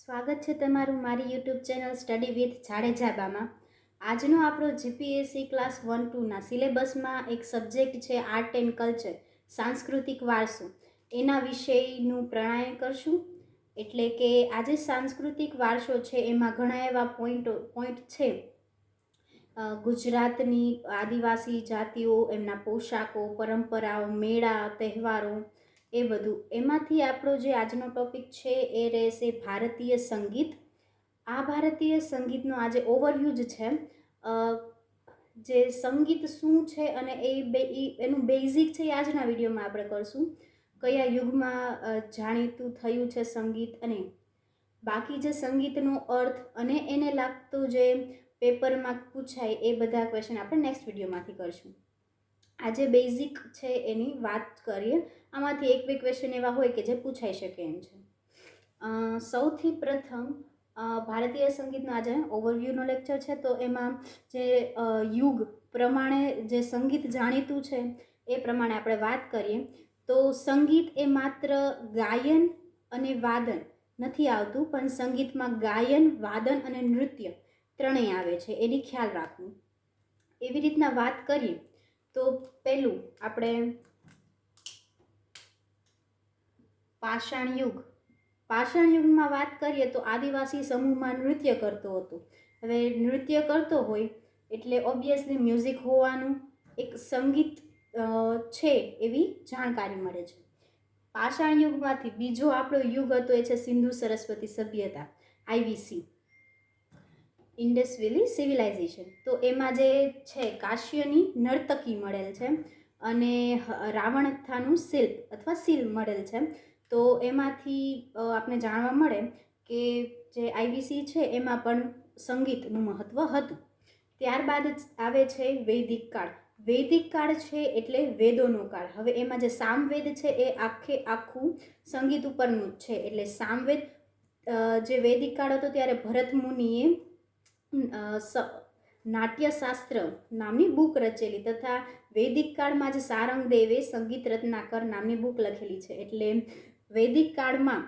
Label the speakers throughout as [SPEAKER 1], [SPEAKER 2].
[SPEAKER 1] સ્વાગત છે તમારું મારી યુટ્યુબ ચેનલ સ્ટડી વિથ જાડેજાબામાં. આજનો આપણો જીપીએસસી ક્લાસ વન ટુના સિલેબસમાં એક સબ્જેક્ટ છે આર્ટ એન્ડ કલ્ચર, સાંસ્કૃતિક વારસો. એના વિષયનું પ્રણાયન કરશું. એટલે કે આજે સાંસ્કૃતિક વારસો છે એમાં ઘણા એવા પોઈન્ટો, પોઈન્ટ છે. ગુજરાતની આદિવાસી જાતિઓ, એમના પોશાકો, પરંપરાઓ, મેળા, તહેવારો એ બધું. એમાંથી આપણો જે આજનો ટોપિક છે એ રહેશે ભારતીય સંગીત. આ ભારતીય સંગીતનો આજે ઓવરવ્યૂ જ છે. જે સંગીત શું છે અને એ બે એનું બેઝિક છે એ આજના વિડીયોમાં આપણે કરશું. કયા યુગમાં જાણીતું થયું છે સંગીત અને બાકી જે સંગીતનો અર્થ અને એને લાગતું જે પેપરમાં પૂછાય એ બધા ક્વેશ્ચન આપણે નેક્સ્ટ વિડીયોમાંથી કરશું. આજે બેઝિક છે એની વાત કરીએ. આમાંથી એક બે ક્વેશ્ચન એવા હોય કે જે પૂછાઈ શકે એમ છે. સૌથી પ્રથમ ભારતીય સંગીતનો આજે ઓવરવ્યૂનો લેક્ચર છે, તો એમાં જે યુગ પ્રમાણે જે સંગીત જાણીતું છે, એ પ્રમાણે આપણે વાત કરીએ. તો સંગીત એ માત્ર ગાયન અને વાદન નથી આવતું, પણ સંગીતમાં ગાયન, વાદન અને નૃત્ય ત્રણેય આવે છે, એની ખ્યાલ રાખવું. એવી રીતના વાત કરીએ, તો પહેલું આપણે પાષાણ યુગ. પાષાણ યુગમાં વાત કરીએ તો આદિવાસી સમૂહમાં નૃત્ય કરતો હતો. હવે નૃત્ય કરતો હોય એટલે ઓબ્વિયસલી મ્યુઝિક હોવાનું એક સંગીત છે એવી જાણકારી મળે છે. પાષાણ યુગમાંથી બીજો આપણો યુગ હતો એ છે સિંધુ સરસ્વતી સભ્યતા આઈવીસી ઇન્ડસ વેલી સિવિલાઇઝેશન તો એમાં જે છે કાશ્યની નર્તકી મળેલ છે અને રાવણથાનું શિલ્પ અથવા શિલ્પ મળેલ છે. તો એમાંથી આપને જાણવા મળે કે જે આઈવીસી છે, એમાં પણ સંગીતનું મહત્ત્વ હતું. ત્યારબાદ આવે છે વૈદિક કાળ. વૈદિક કાળ છે એટલે વેદોનો કાળ. હવે એમાં જે સામવેદ છે, એ આખે આખું સંગીત ઉપરનું જ છે. એટલે સામવેદ જે વૈદિક કાળ હતો ત્યારે ભરત મુનિએ નાટ્યશાસ્ત્ર નામની બુક રચેલી તથા વૈદિક કાળમાં જ સારંગદેવે સંગીત રત્નાકર નામની બુક લખેલી છે. એટલે વૈદિક કાળમાં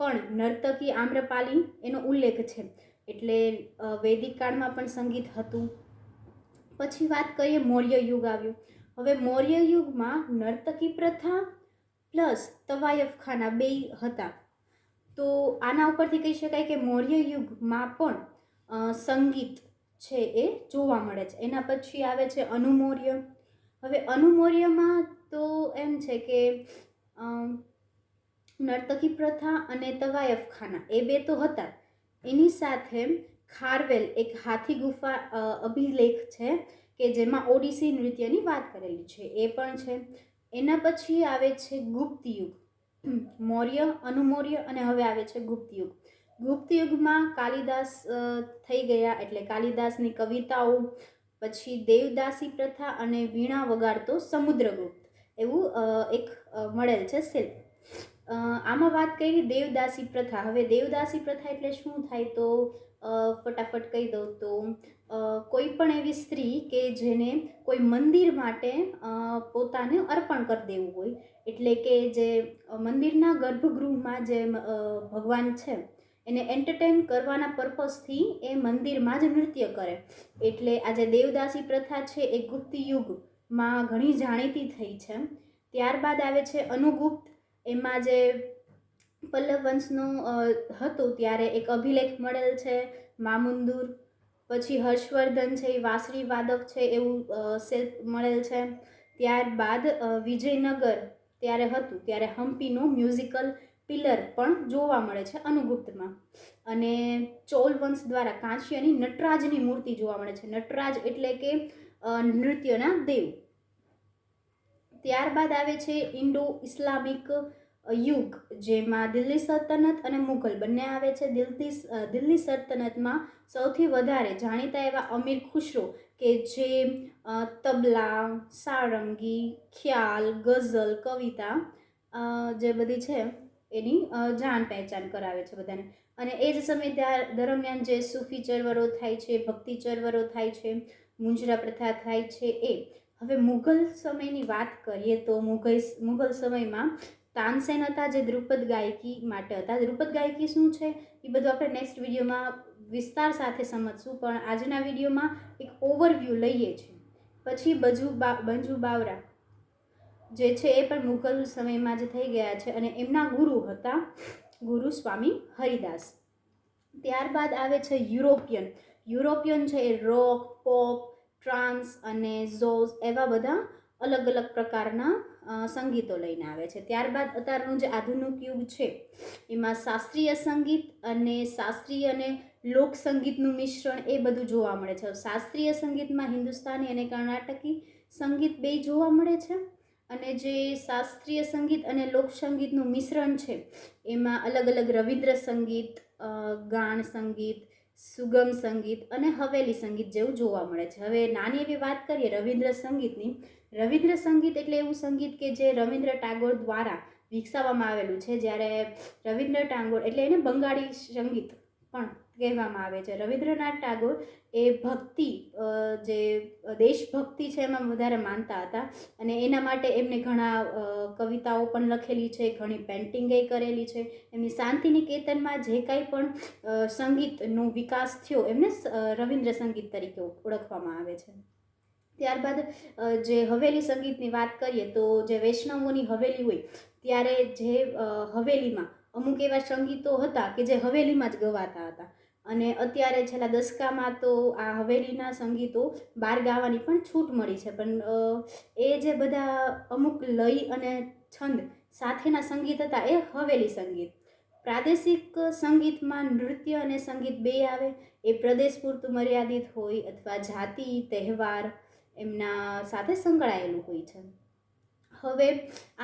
[SPEAKER 1] પણ નર્તકી આમ્રપાલી એનો ઉલ્લેખ છે. એટલે વૈદિક કાળમાં પણ સંગીત હતું. પછી વાત કરીએ મૌર્ય યુગ આવ્યું. હવે મૌર્ય યુગમાં નર્તકી પ્રથા પ્લસ તવાયફખાના બે હતા. તો આના ઉપરથી કહી શકાય કે મૌર્ય યુગમાં પણ સંગીત છે એ જોવા મળે છે. એના પછી આવે છે અનુમૌર્ય. હવે અનુમૌર્યમાં તો એમ છે કે નર્તકી પ્રથા અને તવાયફખાના, એ બે તો હતા. એની સાથે ખારવેલ એક હાથી ગુફા અભિલેખ છે કે જેમાં ઓડિસી નૃત્યની વાત કરેલી છે. એ પણ છે. એના પછી આવે છે ગુપ્ત યુગ મૌર્ય, અનુમૌર્ય અને હવે આવે છે ગુપ્ત યુગ ગુપ્ત યુગમાં કાલિદાસ થઈ ગયા એટલે કાલિદાસની કવિતાઓ, પછી દેવદાસી પ્રથા અને વીણા વગાડતો સમુદ્રગુપ્ત. એવું એક મળેલ છે શિલ્પ. આમાં વાત કરી દેવદાસી પ્રથા. હવે દેવદાસી પ્રથા એટલે શું થાય તો ફટાફટ કહી દઉં તો કોઈ પણ એવી સ્ત્રી કે જેને કોઈ મંદિર માટે પોતાને અર્પણ કરી દેવું હોય, એટલે કે જે મંદિરના ગર્ભગૃહમાં જે ભગવાન છે, એને એન્ટરટેન કરવાના પર્પઝથી એ મંદિરમાં જ નૃત્ય કરે. એટલે આ જે દેવદાસી પ્રથા છે, એ ગુપ્ત યુગમાં ઘણી જાણીતી થઈ છે. ત્યારબાદ આવે છે અનુગુપ્ત એમાં જે પલ્લવ વંશનું હતું ત્યારે એક અભિલેખ મળેલ છે, મામુંદુર, પછી હર્ષવર્ધન છે, એ વાંસળી વાદક છે એવું શિલ્પ મળેલ છે. ત્યારબાદ વિજયનગર ત્યારે હતું, ત્યારે હમ્પીનો મ્યુઝિકલ પિલર પણ જોવા મળે છે અનુગુપ્તમાં. અને ચોલ વંશ દ્વારા કાંસ્યની નટરાજની મૂર્તિ જોવા મળે છે. નટરાજ એટલે કે નૃત્યના દેવ. ત્યારબાદ આવે છે ઇન્ડો ઇસ્લામિક યુગ, જેમાં દિલ્હી સલ્તનત અને મુઘલ બંને આવે છે. દિલ્હી દિલ્હી સલ્તનતમાં સૌથી વધારે જાણીતા એવા અમીર ખુશરો કે જે તબલા, સારંગી, ખ્યાલ, ગઝલ, કવિતા જે બધી છે એની જાણ પહેચાન કરાવે છે બધાને. અને એ જ સમય દરમિયાન જે સૂફી ચળવળો થાય છે, ભક્તિ ચળવળો થાય છે, મુંજરા પ્રથા થાય છે એ. હવે મુઘલ સમયની વાત કરીએ તો મુઘલ મુઘલ સમયમાં તાનસેન હતા જે દ્રુપદ ગાયકી માટે હતા. દ્રુપદ ગાયકી શું છે? એ બધું આપણે નેક્સ્ટ વિડીયોમાં વિસ્તાર સાથે સમજશું. પણ આજના વિડીયોમાં એક ઓવરવ્યૂ લઈએ છીએ. પછી બજુ બા, બંજુ બાવરા જે છે એ પણ મુઘલ સમયમાં જ થઈ ગયા છે અને એમના ગુરુ હતા. ગુરુ સ્વામી હરિદાસ. ત્યારબાદ આવે છે યુરોપિયન. યુરોપિયન છે એ રોક પોપ ટ્રાન્સ અને ઝોઝ એવા બધા અલગ અલગ પ્રકારના સંગીતો લઈને આવે છે. ત્યારબાદ અત્યારનું જે આધુનિક યુગ છે, એમાં શાસ્ત્રીય સંગીત અને શાસ્ત્રીય અને લોક સંગીતનું મિશ્રણ એ બધું જોવા મળે છે. શાસ્ત્રીય સંગીતમાં હિન્દુસ્તાની અને કર્ણાટકી સંગીત બે જોવા મળે છે અને જે શાસ્ત્રીય સંગીત અને લોક સંગીતનું મિશ્રણ છે, એમાં અલગ અલગ રવિન્દ્ર સંગીત ગાણ સંગીત, સુગમ સંગીત અને હવેલી સંગીત જેવું જોવા મળે છે. હવે નાની એવી વાત કરીએ રવિન્દ્ર સંગીતની રવિન્દ્ર સંગીત એટલે એવું સંગીત કે જે રવિન્દ્ર ટાગોર દ્વારા વિકસાવવામાં આવેલું છે. જ્યારે રવિન્દ્ર ટાગોર એટલે એને બંગાળી સંગીત પણ કહેવામાં આવે છે. રવિન્દ્રનાથ ટાગોર એ ભક્તિ જે દેશભક્તિ છે એમાં વધારે માનતા હતા. અને એના માટે એમને ઘણા કવિતાઓ પણ લખેલી છે, ઘણી પેન્ટિંગે કરેલી છે. એમની શાંતિનિકેતનમાં જે કાંઈ પણ સંગીતનો વિકાસ થયો, એમને રવિન્દ્ર સંગીત તરીકે ઓળખવામાં આવે છે. ત્યારબાદ જે હવેલી સંગીતની વાત કરીએ તો જે વૈષ્ણવોની હવેલી હોય, ત્યારે જે હવેલીમાં અમુક એવા સંગીતો હતા કે જે હવેલીમાં જ ગવાતા હતા. અને અત્યારે છેલ્લા દસકામાં તો આ હવેલીના સંગીતો બહાર ગાવાની પણ છૂટ મળી છે. પણ એ જે બધા અમુક લય અને છંદ સાથેના સંગીત હતા એ હવેલી સંગીત. પ્રાદેશિક સંગીતમાં નૃત્ય અને સંગીત બે આવે. એ પ્રદેશ પૂરતું મર્યાદિત હોય અથવા જાતિ, તહેવાર એમના સાથે સંકળાયેલું હોય છે. હવે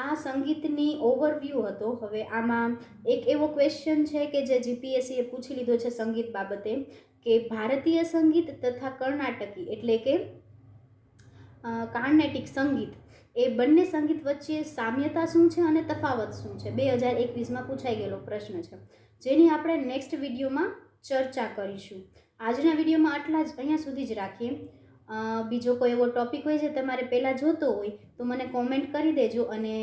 [SPEAKER 1] આ સંગીતની ઓવરવ્યૂ હતો. હવે આમાં એક એવો ક્વેશ્ચન છે કે જે જીપીએસસીએ પૂછી લીધો છે સંગીત બાબતે કે ભારતીય સંગીત તથા કર્ણાટકી એટલે કે કાર્નેટિક સંગીત એ બંને સંગીત વચ્ચે સામ્યતા શું છે અને તફાવત શું છે? બે હજાર એકવીસમાં પૂછાઈ ગયેલો પ્રશ્ન છે. જેની આપણે નેક્સ્ટ વિડીયોમાં ચર્ચા કરીશું. આજના વિડીયોમાં આટલા જ. અહીંયા સુધી જ રાખીએ. બીજો કોઈ એવો ટોપિક હોય છે તમારે પહેલાં જોતો હોય, તો મને કોમેન્ટ કરી દેજો અને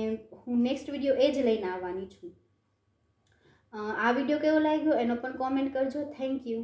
[SPEAKER 1] હું નેક્સ્ટ વીડિયો એ જ લઈને આવવાની છું. આ વીડિયો કેવો લાગ્યો એનો પણ કોમેન્ટ કરજો. Thank you